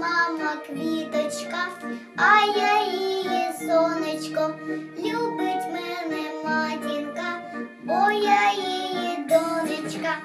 мама квіточка, а я її сонечко. Любить мене матінка, бо я її донечка.